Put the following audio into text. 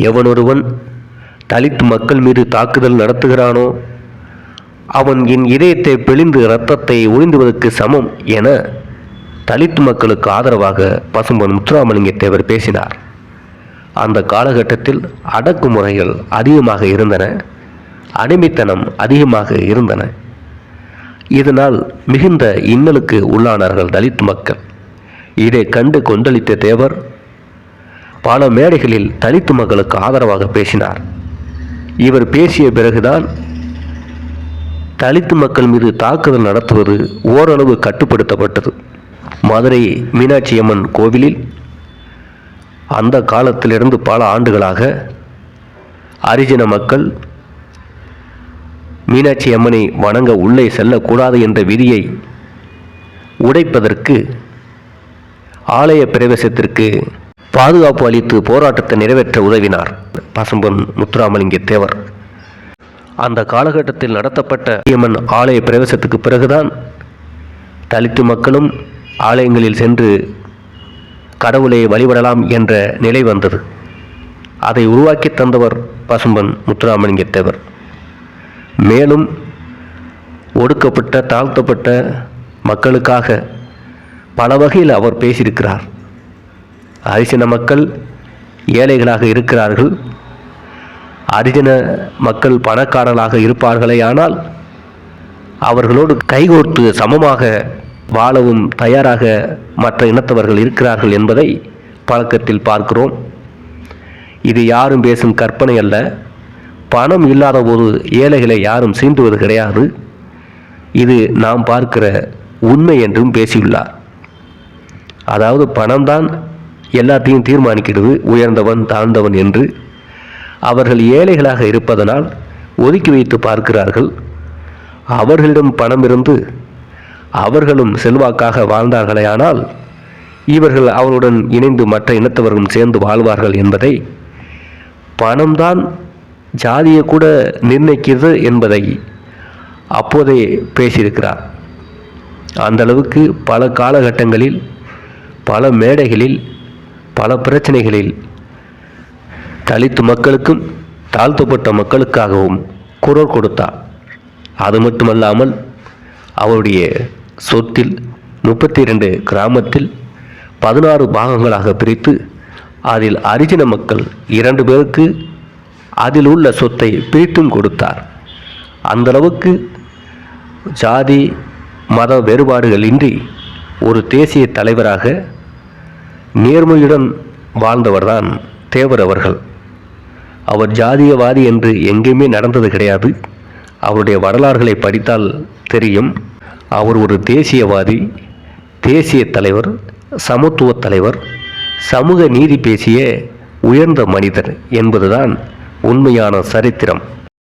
எவனொருவன் தலித் மக்கள் மீது தாக்குதல் நடத்துகிறானோ அவன் என் இதயத்தை பிழிந்து இரத்தத்தை உறிந்துவதற்கு சமம் என தலித் மக்களுக்கு ஆதரவாக பசும்பொன் முத்துராமலிங்க தேவர் பேசினார். அந்த காலகட்டத்தில் அடக்குமுறைகள் அதிகமாக இருந்தன அடிமைத்தனம் அதிகமாக இருந்தன. இதனால் மிகுந்த இன்னலுக்கு உள்ளானார்கள் தலித் மக்கள். இதை கண்டு கொந்தளித்த தேவர் பல மேடைகளில் தலித்து மக்களுக்கு ஆதரவாக பேசினார். இவர் பேசிய பிறகுதான் தலித்து மக்கள் மீது தாக்குதல் நடத்துவது ஓரளவு கட்டுப்படுத்தப்பட்டது. மதுரை மீனாட்சி அம்மன் கோவிலில் அந்த காலத்திலிருந்து பல ஆண்டுகளாக அரிஜன மக்கள் மீனாட்சி அம்மனை வணங்க உள்ளே செல்லக்கூடாது என்ற விதியை உடைப்பதற்கு ஆலய பிரவேசத்திற்கு பாதுகாப்பு அளித்து போராட்டத்தை நிறைவேற்ற உதவினார் பசும்பொன் முத்துராமலிங்க தேவர். அந்த காலகட்டத்தில் நடத்தப்பட்ட அம்மன் ஆலய பிரவேசத்துக்கு பிறகுதான் தலித்து மக்களும் ஆலயங்களில் சென்று கடவுளை வழிபடலாம் என்ற நிலை வந்தது. அதை உருவாக்கி தந்தவர் பசும்பன் முத்துராமலிங்க தேவர். மேலும் ஒடுக்கப்பட்ட தாழ்த்தப்பட்ட மக்களுக்காக பல வகையில் அவர் பேசியிருக்கிறார். அரிசின மக்கள் ஏழைகளாக இருக்கிறார்கள். அரிஜன மக்கள் பணக்காரர்களாக இருப்பார்களே ஆனால் அவர்களோடு கைகோர்த்து சமமாக வாழவும் தயாராக மற்ற இனத்தவர்கள் இருக்கிறார்கள் என்பதை பழக்கத்தில் பார்க்கிறோம். இது யாரும் பேசும் கற்பனை அல்ல. பணம் இல்லாத போது ஏழைகளை யாரும் சீண்டுவது கிடையாது. இது நாம் பார்க்கிற உண்மை என்றும் பேசியுள்ளார். அதாவது பணம்தான் எல்லாத்தையும் தீர்மானிக்கிறது உயர்ந்தவன் தாழ்ந்தவன் என்று. அவர்கள் ஏழைகளாக இருப்பதனால் ஒதுக்கி வைத்து பார்க்கிறார்கள். அவர்களிடம் பணம் இருந்து அவர்களும் செல்வாக்காக வாழ்ந்தார்களேயானால் இவர்கள் அவருடன் இணைந்து மற்ற இனத்தவர்களும் சேர்ந்து வாழ்வார்கள் என்பதை பணம்தான் ஜாதியை கூட நிர்ணயிக்கிறது என்பதை அப்போதே பேசியிருக்கிறார். அந்த அளவுக்கு பல காலகட்டங்களில் பல மேடைகளில் பல பிரச்சனைகளில் தலித்து மக்களுக்கும் தாழ்த்தப்பட்ட மக்களுக்காகவும் குரல் கொடுத்தார். அது மட்டுமல்லாமல் அவருடைய சொத்தில் முப்பத்தி இரண்டு கிராமத்தில் பதினாறு பாகங்களாக பிரித்து அதில் அரிஜின மக்கள் இரண்டு பேருக்கு அதில் உள்ள சொத்தை பிரித்தும் கொடுத்தார். அந்த அளவுக்கு ஜாதி மத வேறுபாடுகள் இன்றி ஒரு தேசிய தலைவராக நேர்மையுடன் வாழ்ந்தவர்தான் தேவர் அவர்கள். அவர் ஜாதியவாதி என்று எங்கேயுமே நடந்தது கிடையாது. அவருடைய வரலாறுகளை படித்தால் தெரியும். அவர் ஒரு தேசியவாதி தேசிய தலைவர் சமத்துவ தலைவர் சமூக நீதி பேசிய உயர்ந்த மனிதர் என்பதுதான் உண்மையான சரித்திரம்.